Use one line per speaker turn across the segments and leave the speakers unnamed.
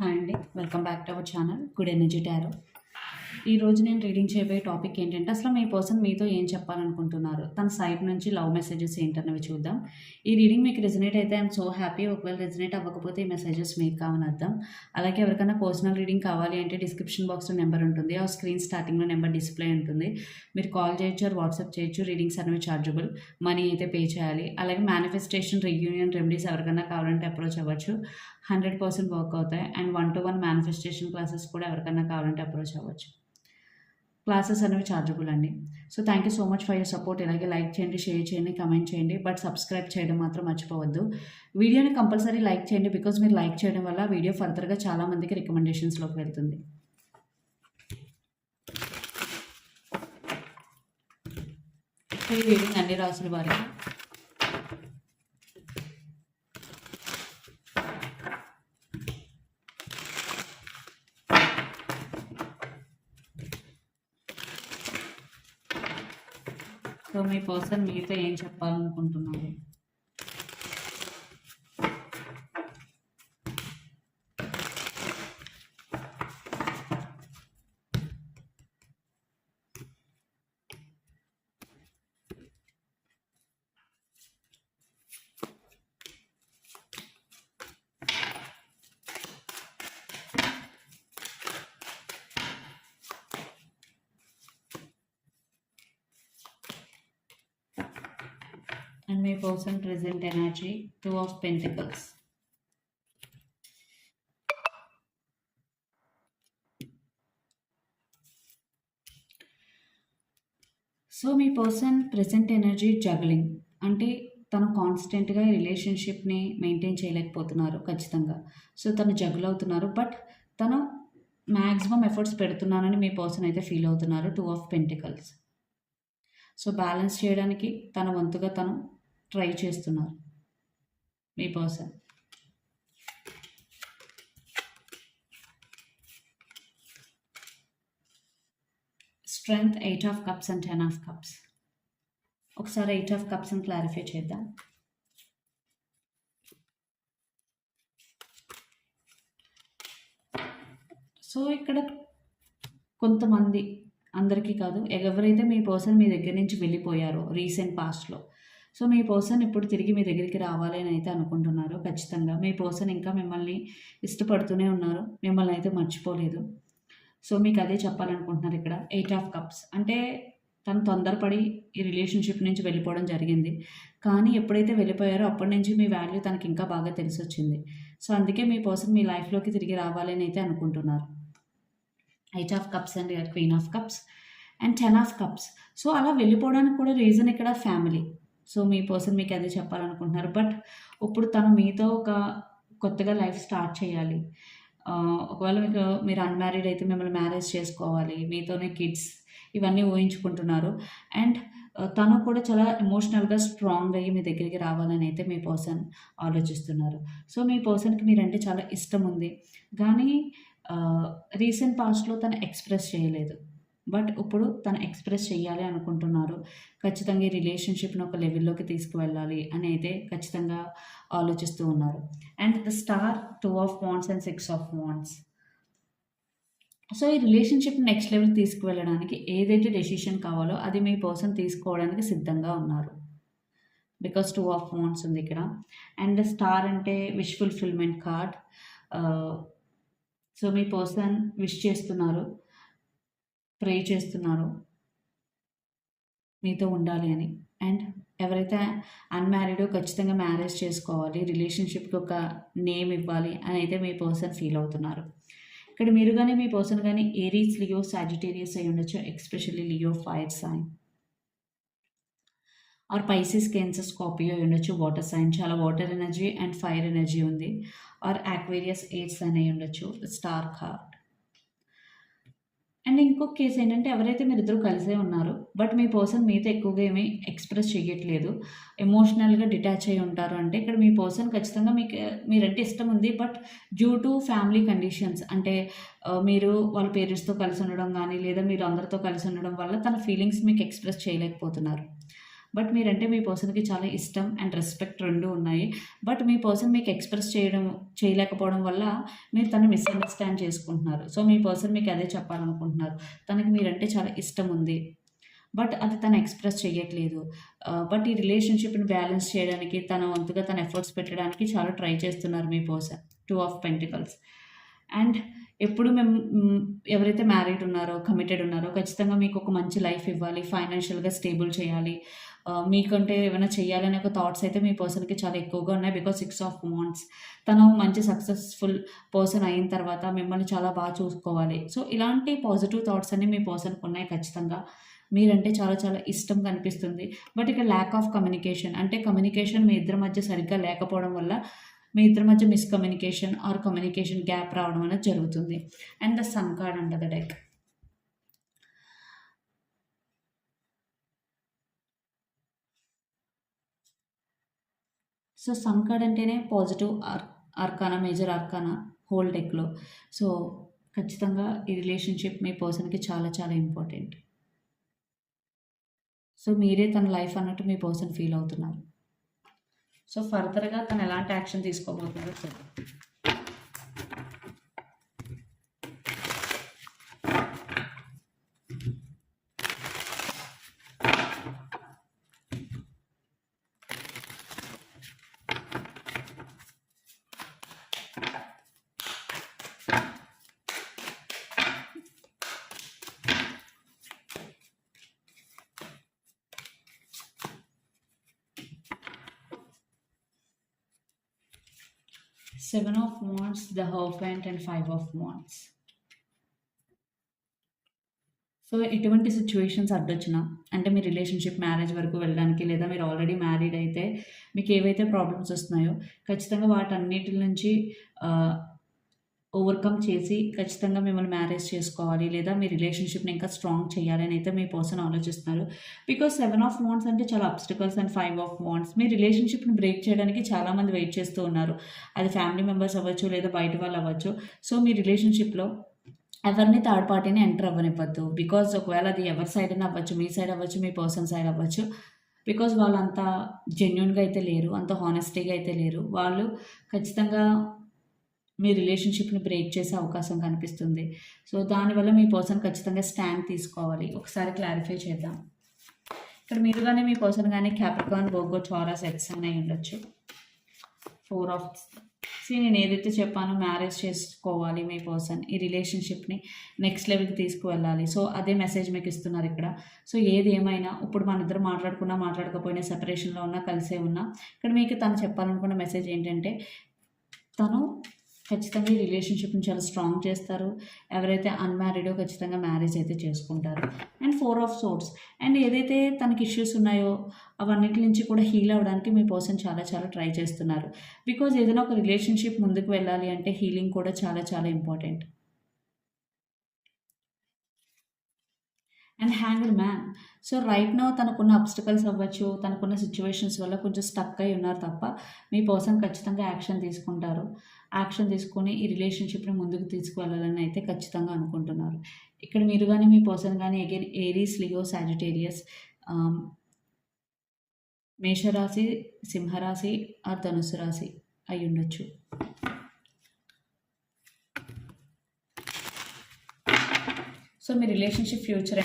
Hi అండి. Welcome back to our channel. Good energy tarot. ఈ రోజు నేను రీడింగ్ చేయబోయే టాపిక్ ఏంటంటే అసలు మీ పర్సన్ మీతో ఏం చెప్పాలనుకుంటున్నారు? తన సైడ్ నుంచి లవ్ మెసేజెస్ ఏంటన్నవి చూద్దాం. ఈ రీడింగ్ మీకు రెజినేట్ అయితే ఐఎమ్ సో హ్యాపీ. ఒకవేళ రెజినేట్ అవ్వకపోతే ఈ మెసేజెస్ మీకు కావని అర్థం. అలాగే ఎవరికైనా పర్సనల్ రీడింగ్ కావాలి అంటే డిస్క్రిప్షన్ బాక్స్లో నెంబర్ ఉంటుంది. ఆ స్క్రీన్ స్టార్టింగ్లో నెంబర్ డిస్ప్లే ఉంటుంది. మీరు కాల్ చేయొచ్చు ఆర్ వాట్సాప్ చేయొచ్చు. రీడింగ్స్ అనేవి చార్జబుల్. మనీ అయితే పే చేయాలి. అలాగే మేనిఫెస్టేషన్ రియూనియన్ రెమెడీస్ ఎవరికైనా కావాలంటే అప్రోచ్ అవ్వచ్చు. హండ్రెడ్ పర్సెంట్ వర్క్ అవుతాయి. And one to one manifestation classes కూడా ఎవరికైనా కావాలంటే అప్రోచ్ అవ్వచ్చు. క్లాసెస్ అనేవి చార్జబుల్ అండి. So thank you so much for your support ఇలాగే లైక్ చేయండి షేర్ చేయండి కమెంట్ చేయండి బట్ సబ్స్క్రైబ్ చేయడం మాత్రం మర్చిపోవద్దు. వీడియోని కంపల్సరీ లైక్ చేయండి బికాజ్ మీరు లైక్ చేయడం వల్ల వీడియో ఫర్దర్గా చాలామందికి రికమెండేషన్స్లోకి వెళ్తుంది. రీడింగ్ అన్ని రాసుల వారికి సో మీ పర్సన్ మీతో ఏం చెప్పాలనుకుంటున్నారు? మీ person present energy two of pentacles so me person present energy juggling అంటే తను కాన్స్టెంట్గా ఈ రిలేషన్షిప్ని మెయింటైన్ చేయలేకపోతున్నారు ఖచ్చితంగా. సో తను జగుల్ అవుతున్నారు బట్ తను మ్యాక్సిమం ఎఫర్ట్స్ పెడుతున్నానని మీ పర్సన్ అయితే ఫీల్ అవుతున్నారు two of pentacles so balance చేయడానికి తన వంతుగా తను ట్రై చేస్తున్నారు. మీ person. Strength eight of cups and ten of cups ఒకసారి ఎయిట్ ఆఫ్ కప్స్ అని క్లారిఫై చేద్దాం. సో ఇక్కడ కొంతమంది అందరికీ కాదు ఎవరైతే మీ పర్సన్ మీ దగ్గర నుంచి వెళ్ళిపోయారో రీసెంట్ పాస్ట్లో సో మీ పర్సన్ ఇప్పుడు తిరిగి మీ దగ్గరికి రావాలి అని అయితే అనుకుంటున్నారు ఖచ్చితంగా. మీ పర్సన్ ఇంకా మిమ్మల్ని ఇష్టపడుతూనే ఉన్నారు. మిమ్మల్ని అయితే మర్చిపోలేదు. సో మీకు అదే చెప్పాలనుకుంటున్నారు ఇక్కడ. ఎయిట్ ఆఫ్ కప్స్ అంటే తను తొందరపడి ఈ రిలేషన్షిప్ నుంచి వెళ్ళిపోవడం జరిగింది. కానీ ఎప్పుడైతే వెళ్ళిపోయారో అప్పటి నుంచి మీ వాల్యూ తనకి ఇంకా బాగా తెలిసి వచ్చింది సో అందుకే మీ పర్సన్ మీ లైఫ్లోకి తిరిగి రావాలి అని అయితే అనుకుంటున్నారు. Eight of cups and queen of cups and ten of cups so అలా వెళ్ళిపోవడానికి కూడా రీజన్ ఇక్కడ ఫ్యామిలీ సో మీ పర్సన్ మీకు అదే చెప్పాలనుకుంటున్నారు. బట్ ఇప్పుడు తను మీతో ఒక కొత్తగా లైఫ్ స్టార్ట్ చేయాలి. ఒకవేళ మీకు మీరు అన్మ్యారీడ్ అయితే మిమ్మల్ని మ్యారేజ్ చేసుకోవాలి. మీతోనే కిడ్స్ ఇవన్నీ ఊహించుకుంటున్నారు. అండ్ తను కూడా చాలా ఎమోషనల్గా స్ట్రాంగ్ అయ్యి మీ దగ్గరికి రావాలని అయితే మీ పర్సన్ ఆలోచిస్తున్నారు. సో మీ పర్సన్కి మీరంటే చాలా ఇష్టం ఉంది. కానీ రీసెంట్ పాస్ట్లో తను ఎక్స్ప్రెస్ చేయలేదు. బట్ ఇప్పుడు తను ఎక్స్ప్రెస్ చేయాలి అనుకుంటున్నారు. ఖచ్చితంగా ఈ రిలేషన్షిప్ని ఒక లెవెల్లోకి తీసుకువెళ్ళాలి అని అయితే ఖచ్చితంగా ఆలోచిస్తూ ఉన్నారు. And the star two of wands and six of wands so ఈ రిలేషన్షిప్ నెక్స్ట్ లెవెల్ తీసుకువెళ్ళడానికి ఏదైతే డెసిషన్ కావాలో అది మీ పర్సన్ తీసుకోవడానికి సిద్ధంగా ఉన్నారు. బికాస్ టూ ఆఫ్ వాంట్స్ ఉంది ఇక్కడ. అండ్ స్టార్ అంటే విష్ ఫుల్ఫిల్మెంట్ కార్డ్. సో మీ పర్సన్ విష్ చేస్తున్నారు. ప్రే చేస్తున్నారు. మీతో ఉండాలి అని. అండ్ ఎవరైతే అన్మ్యారీడో ఖచ్చితంగా మ్యారేజ్ చేసుకోవాలి రిలేషన్షిప్కి ఒక నేమ్ ఇవ్వాలి అని అయితే మీ పర్సన్ ఫీల్ అవుతున్నారు. ఇక్కడ మీరు కానీ మీ పర్సన్ కానీ ఏరీస్ లియో సాజిటేరియస్ అయి ఉండొచ్చు especially Leo fire sign. Or Pisces Cancer Scorpio అయి ఉండొచ్చు వాటర్ సైన్. చాలా water energy and fire energy ఉంది. ఆర్ ఆక్వేరియస్ ఎయిట్ సైన్ అయి ఉండొచ్చు స్టార్ కార్ అండ్ ఇంకొక కేసు ఏంటంటే ఎవరైతే మీరు ఇద్దరు కలిసే ఉన్నారు బట్ మీ పర్సన్ మీతో ఎక్కువగా ఏమీ ఎక్స్ప్రెస్ చేయట్లేదు ఎమోషనల్గా డిటాచ్ అయి ఉంటారు. అంటే ఇక్కడ మీ పర్సన్ ఖచ్చితంగా మీకు మీరంటే ఇష్టం ఉంది but due to family conditions అంటే మీరు వాళ్ళ పేరెంట్స్తో కలిసి ఉండడం కానీ లేదా మీరు అందరితో కలిసి ఉండడం వల్ల తన ఫీలింగ్స్ మీకు ఎక్స్ప్రెస్ చేయలేకపోతున్నారు. బట్ మీరంటే మీ పర్సన్కి చాలా ఇష్టం అండ్ రెస్పెక్ట్ రెండు ఉన్నాయి. బట్ మీ పర్సన్ మీకు ఎక్స్ప్రెస్ చేయడం చేయలేకపోవడం వల్ల మీరు తను మిస్అండర్స్టాండ్ చేసుకుంటున్నారు. సో మీ పర్సన్ మీకు అదే చెప్పాలనుకుంటున్నారు. తనకి మీరంటే చాలా ఇష్టం ఉంది. బట్ అది తను ఎక్స్ప్రెస్ చేయట్లేదు బట్ ఈ రిలేషన్షిప్ని బ్యాలెన్స్ చేయడానికి తన వంతుగా తన ఎఫర్ట్స్ పెట్టడానికి చాలా ట్రై చేస్తున్నారు మీ person two of pentacles. And ఎప్పుడు మేము ఎవరైతే మ్యారీడ్ ఉన్నారో కమిటెడ్ ఉన్నారో ఖచ్చితంగా మీకు ఒక మంచి లైఫ్ ఇవ్వాలి ఫైనాన్షియల్గా స్టేబుల్ చేయాలి. మీకంటే ఏమైనా చేయాలనే ఒక థాట్స్ అయితే మీ పర్సన్కి చాలా ఎక్కువగా ఉన్నాయి బికాస్ సిక్స్ ఆఫ్ వాంట్స్ తను మంచి సక్సెస్ఫుల్ పర్సన్ అయిన తర్వాత మిమ్మల్ని చాలా బాగా చూసుకోవాలి. సో ఇలాంటి పాజిటివ్ థాట్స్ అన్ని మీ పర్సన్కి ఉన్నాయి ఖచ్చితంగా. మీరంటే చాలా చాలా ఇష్టం కనిపిస్తుంది బట్ ఇక్కడ ల్యాక్ ఆఫ్ కమ్యూనికేషన్ అంటే కమ్యూనికేషన్ మీ ఇద్దరి మధ్య సరిగ్గా లేకపోవడం వల్ల మీ ఇద్దరి మధ్య మిస్కమ్యూనికేషన్ ఆర్ కమ్యూనికేషన్ గ్యాప్ రావడం అనేది జరుగుతుంది. And the sun card under the deck so sun card అంటేనే positive or arcana major arcana whole డెక్లో so ఖచ్చితంగా ఈ రిలేషన్షిప్ మీ పర్సన్కి చాలా చాలా ఇంపార్టెంట్ సో మీరే తన లైఫ్ అన్నట్టు మీ పర్సన్ ఫీల్ అవుతున్నారు. సో ఫర్దర్గా తను ఎలాంటి యాక్షన్ తీసుకోబోతున్నారో చూద్దాం. Seven of wands the hierophant and five of wands so ఎటువంటి సిచ్యువేషన్స్ అడ్డొచ్చినా అంటే మీ రిలేషన్షిప్ మ్యారేజ్ వరకు వెళ్ళడానికి లేదా మీరు ఆల్రెడీ మ్యారీడ్ అయితే మీకు ఏవైతే ప్రాబ్లమ్స్ వస్తున్నాయో ఖచ్చితంగా వాటన్నిటి నుంచి ఓవర్కమ్ చేసి ఖచ్చితంగా మిమ్మల్ని మ్యారేజ్ చేసుకోవాలి లేదా మీ రిలేషన్షిప్ని ఇంకా స్ట్రాంగ్ చేయాలి అని అయితే మీ పర్సన్ ఆలోచిస్తున్నారు బికాస్ సెవెన్ ఆఫ్ వాంట్స్ అంటే చాలా obstacles and five of wands మీ రిలేషన్షిప్ని బ్రేక్ చేయడానికి చాలామంది వెయిట్ చేస్తూ ఉన్నారు. అది ఫ్యామిలీ మెంబర్స్ అవ్వచ్చు లేదా బయట వాళ్ళు అవ్వచ్చు. సో మీ రిలేషన్షిప్లో ఎవరిని థర్డ్ పార్టీని ఎంటర్ అవ్వనివ్వద్దు. బికాజ్ ఒకవేళ అది ఎవరి సైడ్ అయినా అవ్వచ్చు మీ సైడ్ అవ్వచ్చు మీ పర్సన్ సైడ్ అవ్వచ్చు. బికాజ్ వాళ్ళు అంత జెన్యున్గా అయితే లేరు అంత హానెస్టీగా అయితే లేరు. వాళ్ళు ఖచ్చితంగా మీ రిలేషన్షిప్ని బ్రేక్ చేసే అవకాశం కనిపిస్తుంది. సో దానివల్ల మీ పర్సన్ ఖచ్చితంగా స్టాండ్ తీసుకోవాలి. ఒకసారి క్లారిఫై చేద్దాం. ఇక్కడ మీరు కానీ మీ పర్సన్ కానీ క్యాప్రికాన్ బోగో చోరా ఎక్స్ అయి ఉండొచ్చు. ఫోర్ ఆఫ్ సీ నేను ఏదైతే చెప్పానో మ్యారేజ్ చేసుకోవాలి మీ పర్సన్ ఈ రిలేషన్షిప్ని నెక్స్ట్ లెవెల్కి తీసుకువెళ్ళాలి. సో అదే మెసేజ్ మీకు ఇస్తున్నారు ఇక్కడ. సో ఏది ఏమైనా ఇప్పుడు మన ఇద్దరు మాట్లాడుకున్నా మాట్లాడకపోయినా సెపరేషన్లో ఉన్నా కలిసే ఉన్నా ఇక్కడ మీకు తను చెప్పాలనుకున్న మెసేజ్ ఏంటంటే తను ఖచ్చితంగా ఈ రిలేషన్షిప్ని చాలా స్ట్రాంగ్ చేస్తారు. ఎవరైతే అన్మ్యారీడో ఖచ్చితంగా మ్యారేజ్ అయితే చేసుకుంటారు. And four of swords and ఏదైతే తనకి ఇష్యూస్ ఉన్నాయో అవన్నిటి నుంచి కూడా హీల్ అవ్వడానికి మీ పర్సన్ చాలా చాలా ట్రై చేస్తున్నారు. బికాజ్ ఏదైనా ఒక రిలేషన్షిప్ ముందుకు వెళ్ళాలి అంటే హీలింగ్ కూడా చాలా చాలా ఇంపార్టెంట్ అండ్ హ్యాంగిల్ మ్యాన్. సో రైట్ నో తనకున్న అబ్స్టికల్స్ అవ్వచ్చు తనకున్న సిచ్యువేషన్స్ వల్ల కొంచెం స్టక్ అయి ఉన్నారు తప్ప మీ పర్సన్ ఖచ్చితంగా యాక్షన్ తీసుకుంటారు. యాక్షన్ తీసుకొని ఈ రిలేషన్షిప్ని ముందుకు తీసుకువెళ్ళాలని అయితే ఖచ్చితంగా అనుకుంటున్నారు. ఇక్కడ మీరు కానీ మీ పర్సన్ కానీ అగైన్ ఏరీస్ లియో సాజిటేరియస్ మేషరాశి సింహరాశి ఆర్ ధనుసు రాశి అయి ఉండొచ్చు. So me relationship future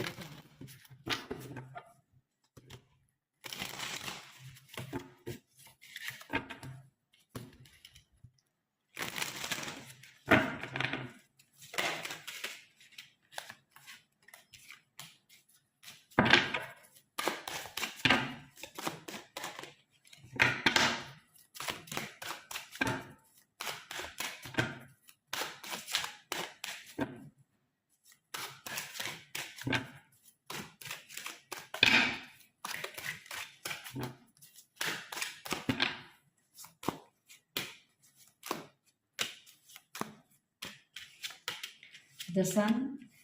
the sun,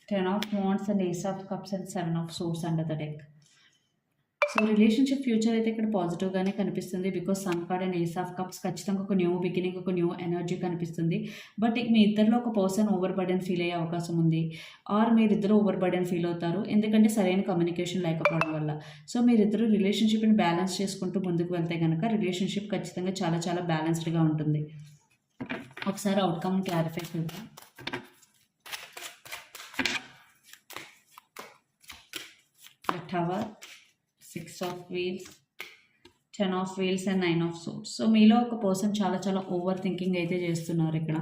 ten of wands and ace of cups and seven of swords under the deck. So relationship future అయితే ఇక్కడ పాజిటివ్గానే కనిపిస్తుంది because sun card and ace of cups ఖచ్చితంగా ఒక న్యూ బిగినింగ్ ఒక new energy కనిపిస్తుంది. But మీ ఇద్దరిలో ఒక పర్సన్ ఓవర్ బర్డెన్ ఫీల్ అయ్యే అవకాశం ఉంది. ఆర్ మీరిద్దరు ఓవర్ బర్డెన్ ఫీల్ అవుతారు. ఎందుకంటే సరైన కమ్యూనికేషన్ లేకపోవడం వల్ల. సో మీరిద్దరు రిలేషన్షిప్ని బ్యాలెన్స్ చేసుకుంటూ ముందుకు వెళ్తే కనుక రిలేషన్షిప్ ఖచ్చితంగా చాలా చాలా బ్యాలెన్స్డ్గా ఉంటుంది. ఒకసారి అవుట్కమ్ క్లారిఫై చేద్దాం. Tower six of wheels ten of wheels and nine of swords so మీలో ఒక పర్సన్ చాలా చాలా ఓవర్ థింకింగ్ అయితే చేస్తున్నారు ఇక్కడ.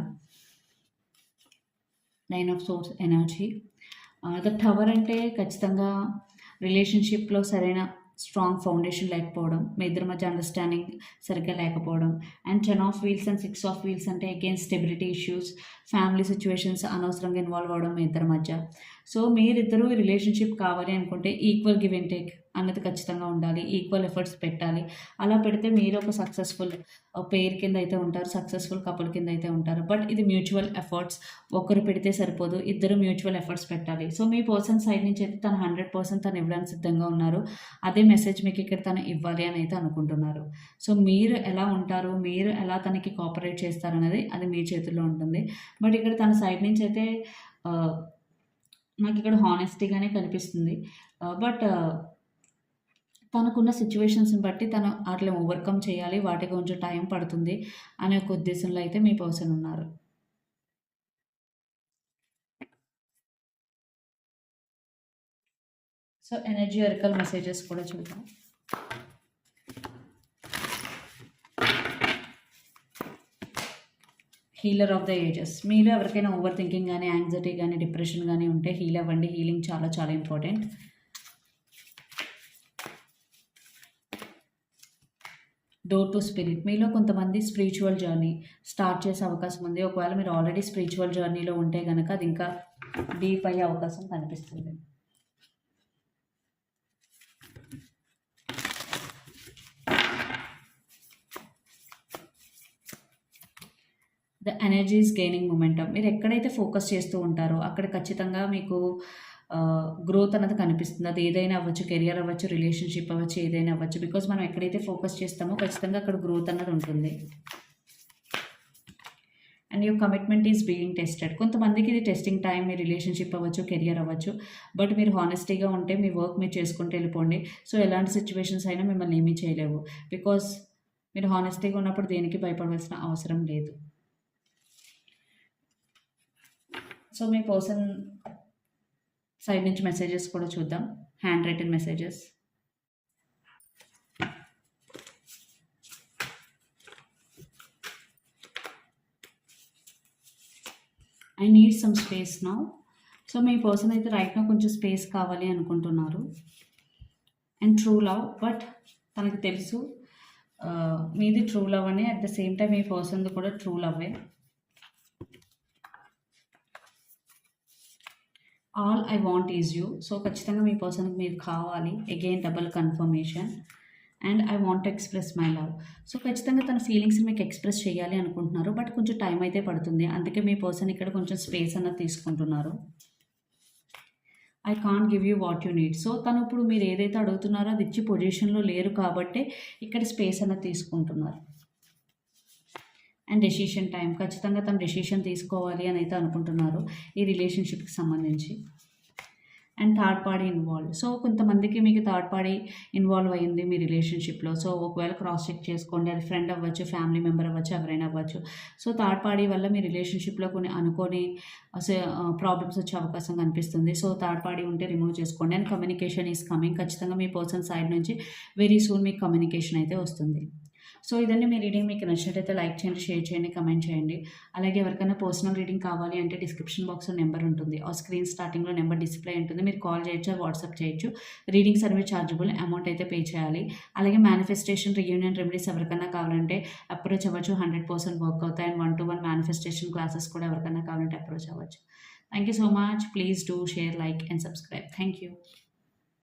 Nine of swords energy the tower అంటే ఖచ్చితంగా రిలేషన్షిప్లో సరైన స్ట్రాంగ్ ఫౌండేషన్ లేకపోవడం మీ ఇద్దరి మధ్య అండర్స్టాండింగ్ సరిగ్గా లేకపోవడం and ten of wheels and six of wheels అంటే again stability issues family situations అనవసరంగా ఇన్వాల్వ్ అవ్వడం మీ ఇద్దరి మధ్య. సో మీరిద్దరూ రిలేషన్షిప్ కావాలి అనుకుంటే ఈక్వల్ గివ్ అండ్ టేక్ అన్నది ఖచ్చితంగా ఉండాలి ఈక్వల్ ఎఫర్ట్స్ పెట్టాలి. అలా పెడితే మీరు ఒక సక్సెస్ఫుల్ పేర్ కింద అయితే ఉంటారు సక్సెస్ఫుల్ కపుల్ కింద అయితే ఉంటారు. బట్ ఇది మ్యూచువల్ ఎఫర్ట్స్ ఒకరు పెడితే సరిపోదు ఇద్దరు మ్యూచువల్ ఎఫర్ట్స్ పెట్టాలి. సో మీ పర్సన్ సైడ్ నుంచి అయితే తను హండ్రెడ్ పర్సెంట్ తను ఇవ్వడానికి సిద్ధంగా ఉన్నారు. అదే మెసేజ్ మీకు ఇక్కడ తను ఇవ్వాలి అని అయితే అనుకుంటున్నారు. సో మీరు ఎలా ఉంటారు మీరు ఎలా తనకి కోఆపరేట్ చేస్తారు అనేది అది మీ చేతుల్లో ఉంటుంది. బట్ ఇక్కడ తన సైడ్ నుంచి అయితే నాకు ఇక్కడ హానెస్టీగానే కనిపిస్తుంది. బట్ తనకున్న సిచ్యువేషన్స్ని బట్టి తను వాటిని ఓవర్కమ్ చేయాలి వాటికి కొంచెం టైం పడుతుంది అనే ఒక ఉద్దేశంలో అయితే మీ పర్సన్ ఉన్నారు. సో ఎనర్జీ ఎరికల్ మెసేజెస్ కూడా చూద్దాం. Healer of the ages. మీరు ఎవరికైనా ఓవర్ థింకింగ్ కానీ యాంగ్జైటీ కానీ డిప్రెషన్ కానీ ఉంటే హీల్ అవ్వండి. హీలింగ్ చాలా చాలా ఇంపార్టెంట్. డోర్ టు స్పిరిట్ మీలో కొంతమంది స్పిరిచువల్ జర్నీ స్టార్ట్ చేసే అవకాశం ఉంది. ఒకవేళ మీరు ఆల్రెడీ స్పిరిచువల్ జర్నీలో ఉంటే కనుక అది ఇంకా డీప్ అయ్యే అవకాశం కనిపిస్తుంది. ద ఎనర్జీస్ గెయినింగ్ మొమెంటం మీరు ఎక్కడైతే ఫోకస్ చేస్తూ ఉంటారో అక్కడ ఖచ్చితంగా మీకు గ్రోత్ అనేది కనిపిస్తుంది. అది ఏదైనా అవ్వచ్చు కెరియర్ అవ్వచ్చు రిలేషన్షిప్ అవ్వచ్చు ఏదైనా అవ్వచ్చు. బికాజ్ మనం ఎక్కడైతే ఫోకస్ చేస్తామో ఖచ్చితంగా అక్కడ గ్రోత్ అన్నది ఉంటుంది. And your commitment is being tested కొంతమందికి ఇది టెస్టింగ్ టైం మీ రిలేషన్షిప్ అవ్వచ్చు కెరియర్ అవ్వచ్చు. బట్ మీరు హానెస్టీగా ఉంటే మీ వర్క్ మీరు చేసుకుంటూ వెళ్ళిపోండి. సో ఎలాంటి సిచ్యువేషన్స్ అయినా మిమ్మల్ని ఏమీ చేయలేవు. బికాస్ మీరు హానెస్టీగా ఉన్నప్పుడు దేనికి భయపడవలసిన అవసరం లేదు. సో మీ పర్సన్ సైడ్ నుంచి మెసేజెస్ కూడా చూద్దాం. Handwritten messages. I need some space now. So me person అయితే రైట్ నా కొంచెం స్పేస్ కావాలి అనుకుంటున్నారు. అండ్ ట్రూ లవ్ బట్ తనకు తెలుసు మీది ట్రూ లవ్ అని. అట్ ద సేమ్ టైం మీ పర్సన్ది కూడా true లవ్వే. All I want is you. So ఖచ్చితంగా మీ పర్సన్కి మీరు కావాలి. Again double confirmation and I want express my love so ఖచ్చితంగా తన ఫీలింగ్స్ని మీకు ఎక్స్ప్రెస్ చేయాలి అనుకుంటున్నారు. బట్ కొంచెం టైం అయితే పడుతుంది. అందుకే మీ పర్సన్ ఇక్కడ కొంచెం స్పేస్ అన్నది తీసుకుంటున్నారు. I can't give you what you need so తను ఇప్పుడు మీరు ఏదైతే అడుగుతున్నారో అది ఇచ్చి పొజిషన్లో లేరు కాబట్టి ఇక్కడ స్పేస్ అన్నది తీసుకుంటున్నారు. And decision time. ఖచ్చితంగా తను డెసిషన్ తీసుకోవాలి అని అయితే అనుకుంటున్నారు ఈ రిలేషన్షిప్కి సంబంధించి. And third party involve. So కొంతమందికి మీకు థర్డ్ పార్టీ ఇన్వాల్వ్ అయ్యింది మీ రిలేషన్షిప్లో. సో ఒకవేళ క్రాస్ చెక్ చేసుకోండి. అది ఫ్రెండ్ అవ్వచ్చు ఫ్యామిలీ మెంబర్ అవ్వచ్చు ఎవరైనా అవ్వచ్చు. సో థర్డ్ పార్టీ వల్ల మీ రిలేషన్షిప్లో కొన్ని అనుకోని ప్రాబ్లమ్స్ వచ్చే అవకాశం కనిపిస్తుంది. సో థర్డ్ పార్టీ ఉంటే రిమూవ్ చేసుకోండి. And communication is coming. ఖచ్చితంగా మీ పర్సన్ సైడ్ నుంచి వెరీ సూన్ మీకు కమ్యూనికేషన్ అయితే వస్తుంది. సో ఇదన్నీ మీ రీడింగ్. మీకు నచ్చినట్టయితే లైక్ చేయండి షేర్ చేయండి కమెంట్ చేయండి. అలాగే ఎవరికైనా పర్సనల్ రీడింగ్ కావాలి అంటే డిస్క్రిప్షన్ బాక్స్లో నెంబర్ ఉంటుంది. ఆ స్క్రీన్ స్టార్టింగ్లో నెంబర్ డిస్ప్లే ఉంటుంది. మీరు కాల్ చేయొచ్చు వాట్సాప్ చేయొచ్చు. రీడింగ్ సర్వీస్ ఛార్జబుల్ అమౌంట్ అయితే పే చేయాలి. అలాగే మేనిఫెస్టేషన్ రియూనియన్ రెమెడీస్ ఎవరికైనా కావాలంటే అప్రోచ్ అవ్వచ్చు. హండ్రెడ్ పర్సెంట్ వర్క్ అవుతాయి. And one to one manifestation classes కూడా ఎవరికైనా కావాలంటే అప్రోచ్ అవ్వచ్చు. Thank you so much please do share like and subscribe thank you